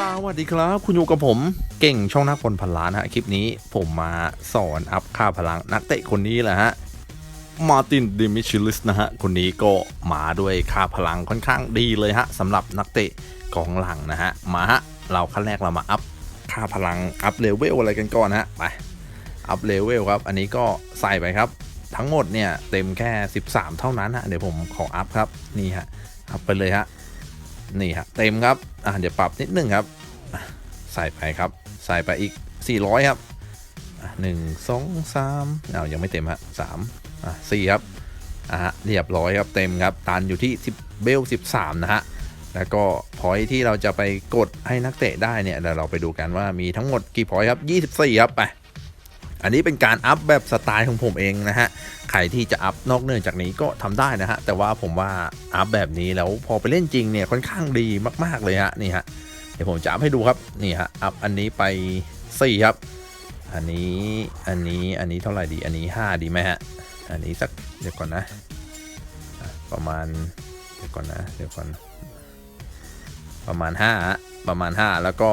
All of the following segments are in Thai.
สวัสดีครับ คุณอยู่กับผมเก่งช่องนักพลพันล้านฮะคลิปนี้ผมมาสอนอัพค่าพลังนักเตะคนนี้แหละฮะมาตินดิมิชิลิสนะฮะคนนี้ก็มาด้วยค่าพลังค่อนข้างดีเลยฮะสำหรับนักเตะกองหลังนะฮะมาฮะเราขั้นแรกเรามาอัพค่าพลังอัพเลเวลอะไรกันก่อนฮะไปอัพเลเวลครับ อันนี้ก็ใส่ไปครับ ทั้งหมดเนี่ยเต็มแค่ 13 เท่านั้นฮะเดี๋ยวผมขออัพครับนี่ฮะอัพไปเลยฮะ นี่ฮะเต็มครับอะเดี๋ยวปรับนิดนึงครับใส่ไปครับ ใส่ไปอีก 400 ครับหนึ่งสองสามอ้าวยังไม่เต็มฮะสามอะสี่ครับอะฮะเรียบร้อยครับเต็มครับตันอยู่ที่10เบล13 นะฮะแล้วก็พอยที่เราจะไปกดให้นักเตะได้เนี่ยเดี๋ยวเราไปดูกันว่ามีทั้งหมดกี่พอยครับ 24 ครับไป อันนี้เป็นการอัพแบบสไตล์ของผมเองนะฮะ ใครที่จะอัพนอกเหนือจากนี้ก็ทำได้นะฮะ แต่ว่าผมว่าอัพแบบนี้แล้วพอไปเล่นจริงเนี่ยค่อนข้างดีมากๆเลยฮะนี่ฮะ เดี๋ยวผมจะอัพให้ดูครับ นี่ฮะ อัพอันนี้ไป 4 ครับ อันนี้ อันนี้ อันนี้เท่าไหร่ดี อันนี้ 5 ดีไหมฮะ อันนี้สักเดี๋ยวก่อนนะ ประมาณ เดี๋ยวก่อนนะ เดี๋ยวก่อน ประมาณ5ฮะ ประมาณ 5 แล้วก็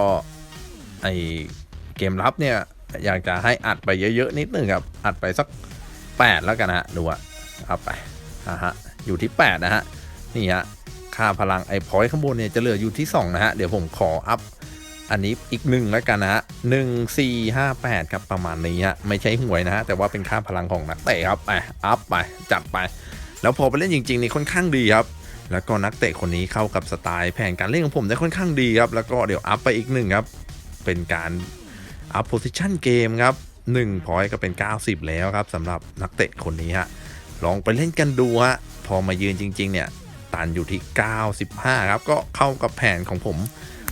ไอเกมรับเนี่ย อยากจะให้อัดไปเยอะๆนิดนึงครับ อัดไปสัก 8 แล้วกันฮะดูอะเอาไปอะฮะอยู่ที่ 8 นะฮะนี่ฮะค่าพลังไอ้พอยข้างบนเนี่ยจะเหลืออยู่ที่ 2 นะฮะ เดี๋ยวผมขออัพอันนี้อีกหนึ่งแล้วกันนะฮะหนึ่งสี่ห้าแปดครับประมาณนี้ฮะไม่ใช่หวยนะฮะแต่ว่าเป็นค่าพลังของนักเตะครับไปอัพไปจัดไป แล้วพอไปเล่นจริงๆนี่ค่อนข้างดีครับ แล้วก็นักเตะคนนี้เข้ากับสไตล์แผนการเล่นของผมได้ค่อนข้างดีครับ แล้วก็เดี๋ยวอัพไปอีกหนึ่งครับ เป็นการ อัพโพซิชันเกมครับ1พอยก็เป็น 90 แล้วครับสำหรับนักเตะคนนี้ฮะลองไปเล่นกันดูฮะพอมายืนจริง ๆ เนี่ย ตันอยู่ที่ 95 ครับ ก็เข้ากับแผนของผม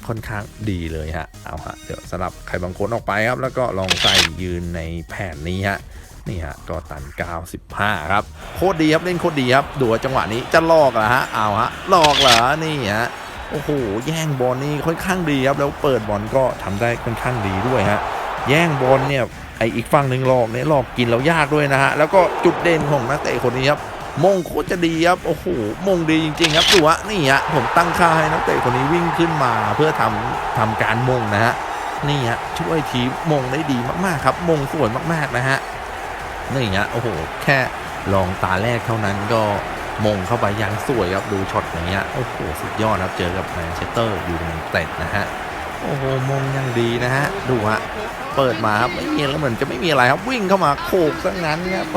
ค่อนข้างดีเลยฮะเอาฮะเดี๋ยวสลับใครบางคนออกไปครับ แล้วก็ลองใส่ยืนในแผนนี้ฮะนี่ฮะก็ตัน 95 ครับ โคตรดีครับเล่นโคตรดีครับดูว่าจังหวะนี้จะลอกเหรอฮะเอาฮะลอกเหรอนี่ฮะ โอ้โห แย่งบอลนี่ค่อนข้างดีครับ แล้วเปิดบอลก็ทำได้ค่อนข้างดีด้วยฮะ แย่งบอลเนี่ย ไออีกฝั่งหนึ่งหลอกเนี่ยหลอกกินแล้วยากด้วยนะฮะ แล้วก็จุดเด่นของนักเตะคนนี้ครับมงโคตรจะดีครับ โอ้โห มงดีจริง ๆ ครับดูฮะนี่ฮะ ผมตั้งค่าให้นักเตะคนนี้วิ่งขึ้นมาเพื่อทำทำการมงนะฮะ นี่ฮะ ช่วยทีมมงได้ดีมากๆครับ มงสวยมากๆนะฮะ นี่ฮะ โอ้โห แค่ลองตาแรกเท่านั้นก็ มงเข้าไปยังสวยครับดูช็อตอย่างเงี้ยโอ้โหสุดยอดครับเจอกับแมนเชสเตอร์ยูไนเต็ดนะฮะโอ้โหมงยังดีนะฮะดูฮะเปิดมาครับไม่มีแล้วเหมือนจะไม่มีอะไรครับวิ่งเข้ามาโขกซะงั้นครับ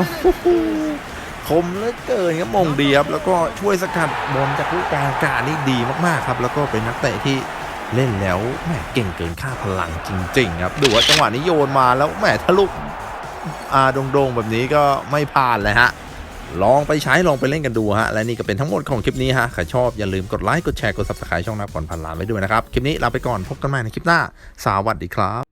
คมเหลือเกินครับมงดีครับแล้วก็ช่วยสกัดบอลจากลูกกลางอากาศนี่ดีมากๆครับ แล้วก็เป็นนักเตะที่เล่นแล้วแหมเก่งเกินค่าพลังจริง ๆ ครับดูว่าจังหวะนี้โยนมาแล้วแหมทะลุอาโด่งๆแบบนี้ก็ไม่พลาดเลยฮะ ลองไปใช้ลองไปเล่นกันดูฮะ และนี่ก็เป็นทั้งหมดของคลิปนี้ฮะใครชอบอย่าลืมกดไลค์กดแชร์กดซับสไครต์ช่องนักบอลพันล้านไว้ด้วยนะครับ คลิปนี้ลาไปก่อนพบกันใหม่ในคลิปหน้า สวัสดีครับ